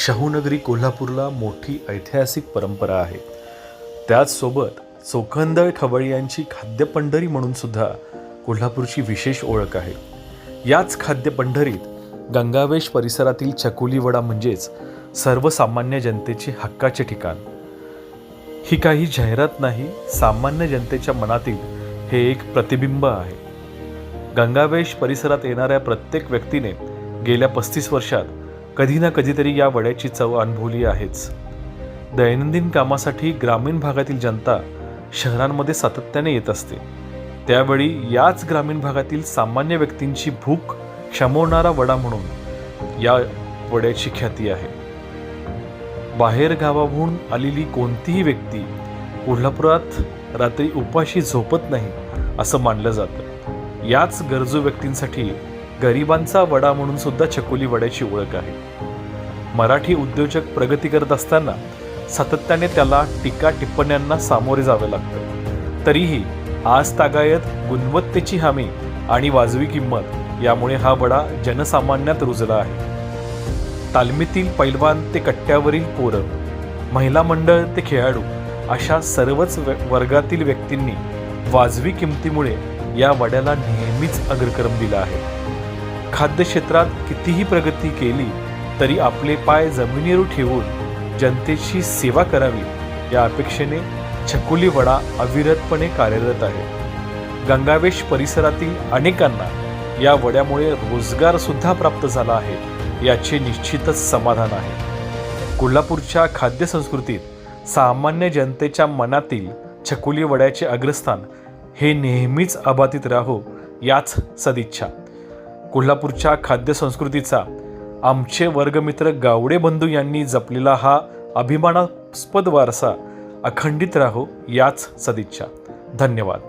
शाहूनगरी कोल्हापूरला मोठी ऐतिहासिक परंपरा आहे. त्याचसोबत चोखंदळ खवळ्यांची खाद्यपंढरी म्हणून सुद्धा कोल्हापूरची विशेष ओळख आहे. याच खाद्यपंढरीत गंगावेश परिसरातील चकोली वडा म्हणजेच सर्वसामान्य जनतेचे हक्काचे ठिकाण. ही काही जाहिरात नाही सामान्य जनतेच्या मनातील हे एक प्रतिबिंब आहे. गंगावेश परिसरात येणाऱ्या प्रत्येक व्यक्तीने गेल्या पस्तीस वर्षात कधी ना कधीतरी या वड्याची चव अनुभवली आहेच. दैनंदिन कामासाठी ग्रामीण भागातील जनता शहरांमध्ये सातत्याने येत असते. त्यावेळी याच ग्रामीण भागातील सामान्य व्यक्तींची भूक क्षमवणारा वडा म्हणून या वड्याची ख्याती आहे. बाहेर गावाहून आलेली कोणतीही व्यक्ती कोल्हापुरात रात्री उपाशी झोपत नाही असं मानलं जातं. याच गरजू व्यक्तींसाठी गरिबांचा वडा म्हणून सुद्धा छकुली वड्याची ओळख आहे. मराठी उद्योजक प्रगती करत असताना सातत्याने त्याला टीका टिप्पण्यांना सामोरे जावे लागतं. तरीही आज तागायत गुणवत्तेची हमी आणि वाजवी किंमत यामुळे हा वडा जनसामान्यात रुजला आहे. तालमीतील पैलवान ते कट्ट्यावरील पोरं महिला मंडळ ते खेळाडू अशा सर्वच व- वर्गातील व्यक्तींनी वाजवी किमतीमुळे या वड्याला नेहमीच अग्रक्रम दिला आहे. खाद्य क्षेत्रात कितीही प्रगती केली तरी आपले पाय जमिनीवर ठेवून जनतेची सेवा करावी या अपेक्षेने छकुली वडा अविरतपणे कार्यरत आहे. गंगावेश परिसरातील अनेकांना या वड्यामुळे रोजगार सुद्धा प्राप्त झाला आहे याचे निश्चितच समाधान आहे. कोल्हापूरच्या खाद्यसंस्कृतीत सामान्य जनतेच्या मनातील छकुली वड्याचे अग्रस्थान हे नेहमीच अबाधित राहो याच सदिच्छा. कोल्हापूरच्या खाद्यसंस्कृतीचा आमचे वर्गमित्र गावडे बंधू यांनी जपलेला हा अभिमानास्पद वारसा अखंडित राहो याच सदिच्छा. धन्यवाद.